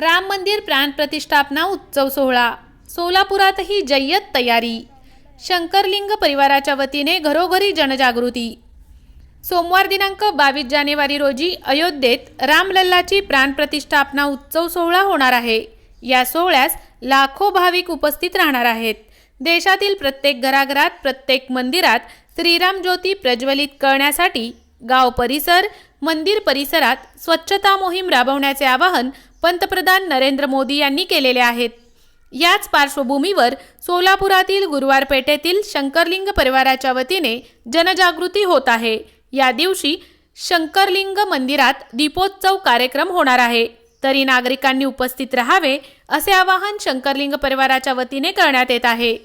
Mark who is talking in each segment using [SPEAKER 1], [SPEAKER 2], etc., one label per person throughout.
[SPEAKER 1] राम मंदिर प्राणप्रतिष्ठापना उत्सव सोहळा. सोलापुरातही जय्यत तयारी. शंकरलिंग परिवाराच्या वतीने घरोघरी जनजागृती. सोमवार दिनांक बावीस जानेवारी रोजी अयोध्येत रामलल्लाची प्राणप्रतिष्ठापना उत्सव सोहळा होणार आहे. या सोहळ्यास लाखो भाविक उपस्थित राहणार आहेत. देशातील प्रत्येक घराघरात प्रत्येक मंदिरात श्रीराम ज्योती प्रज्वलित करण्यासाठी गाव परिसर मंदिर परिसरात स्वच्छता मोहीम राबवण्याचे आवाहन पंतप्रधान नरेंद्र मोदी यांनी केलेले आहेत. याच पार्श्वभूमीवर सोलापुरातील गुरुवार पेठेतील शंकरलिंग परिवाराच्या वतीने जनजागृती होत आहे. या दिवशी शंकरलिंग मंदिरात दीपोत्सव कार्यक्रम होणार आहे. तरी नागरिकांनी उपस्थित राहावे असे आवाहन शंकरलिंग परिवाराच्या वतीने करण्यात येत आहे.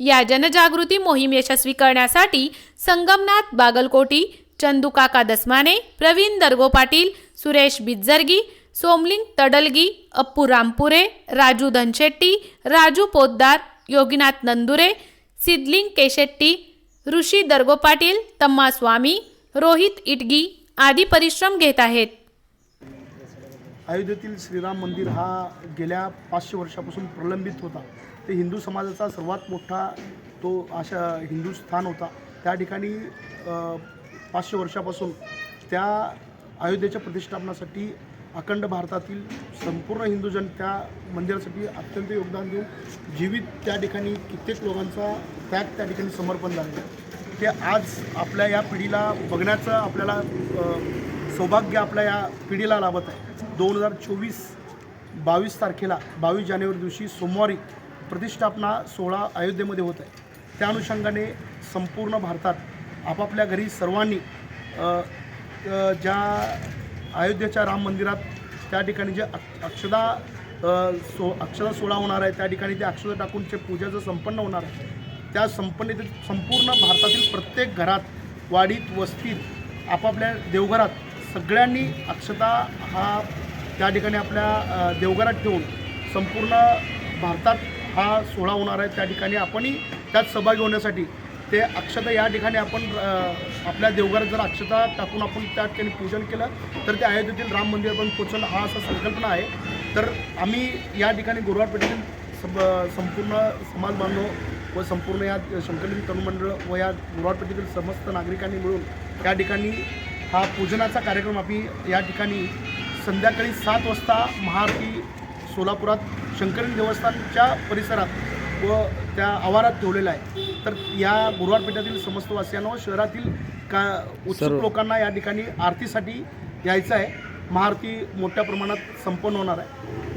[SPEAKER 1] या जनजागृती मोहीम यशस्वी करण्यासाठी संगमनाथ बागलकोटी चंदुकाका दसमाने प्रवीण दर्गो पाटील सुरेश बिज्जरगी सोमलिंग तडलगी अप्पू रामपुरे राजू धनशेट्टी राजू पोद्दार योगीनाथ नंदुरे सिद्धलिंग केशेट्टी ऋषी दर्गो पाटील तम्मा स्वामी रोहित इटगी आदी परिश्रम घेत आहेत.
[SPEAKER 2] अयोध्येतील श्रीराम मंदिर हा गेल्या पाचशे वर्षापासून प्रलंबित होता. ते हिंदू समाजाचा सर्वात मोठा तो अशा हिंदू स्थान होता. त्या ठिकाणी पाचशे वर्षापासून त्या अयोध्येच्या प्रतिष्ठापनासाठी अखंड भारतातील संपूर्ण हिंदूजन त्या मंदिरासाठी अत्यंत योगदान देऊन जीवित त्या ठिकाणी कित्येक लोकांचा त्याग त्या ठिकाणी समर्पण झालेलं आहे. ते आज आपल्या या पिढीला बघण्याचं आपल्याला सौभाग्य आपल्या या पिढीला लाभत आहे. दोन हजार चोवीस बावीस तारखेला बावीस जानेवारी दिवशी सोमवारी प्रतिष्ठापना सोहळा अयोध्येमध्ये होत आहे. त्या अनुषंगाने संपूर्ण भारतात आपापल्या घरी सर्वांनी ज्या अयोध्येच्या राम मंदिरात त्या ठिकाणी जे अक्षदा सो अक्षदा सोहळा होणार आहे त्या ठिकाणी ते अक्षदा टाकून जे पूजाचं संपन्न होणार आहे. त्या संपन्नतेत संपूर्ण भारतातील प्रत्येक घरात वाडीत वस्तीत आपापल्या देवघरात सगळ्यांनी अक्षता हा त्या ठिकाणी आपल्या देवघरात ठेवून संपूर्ण भारतात हा सोहळा होणार आहे. त्या ठिकाणी आपणही त्यात सहभागी होण्यासाठी ते अक्षता या ठिकाणी आपण आपल्या देवघरात जर अक्षता टाकून आपण त्या ठिकाणी पूजन केलं तर ते अयोध्येतील राम मंदिर पण पोचणं हा असा संकल्पना आहे. तर आम्ही या ठिकाणी गुरुवार पेठेतील सब संपूर्ण समाज बांधव व संपूर्ण या शंकरलिंग तरुण मंडळ व या गुरुवार पेठेतील समस्त नागरिकांनी मिळून या ठिकाणी हा पूजनाचा कार्यक्रम आम्ही या ठिकाणी संध्याकाळी सात वाजता महाआरती सोलापुरात शंकरलिंग देवस्थानच्या परिसरात व त्या आवारात ठेवलेला आहे. तर या गुरुवार पेठातील समस्त वासियांना शहरातील का उत्सुक लोकांना या ठिकाणी आरतीसाठी यायचं आहे. महाआरती मोठ्या प्रमाणात संपन्न होणार आहे.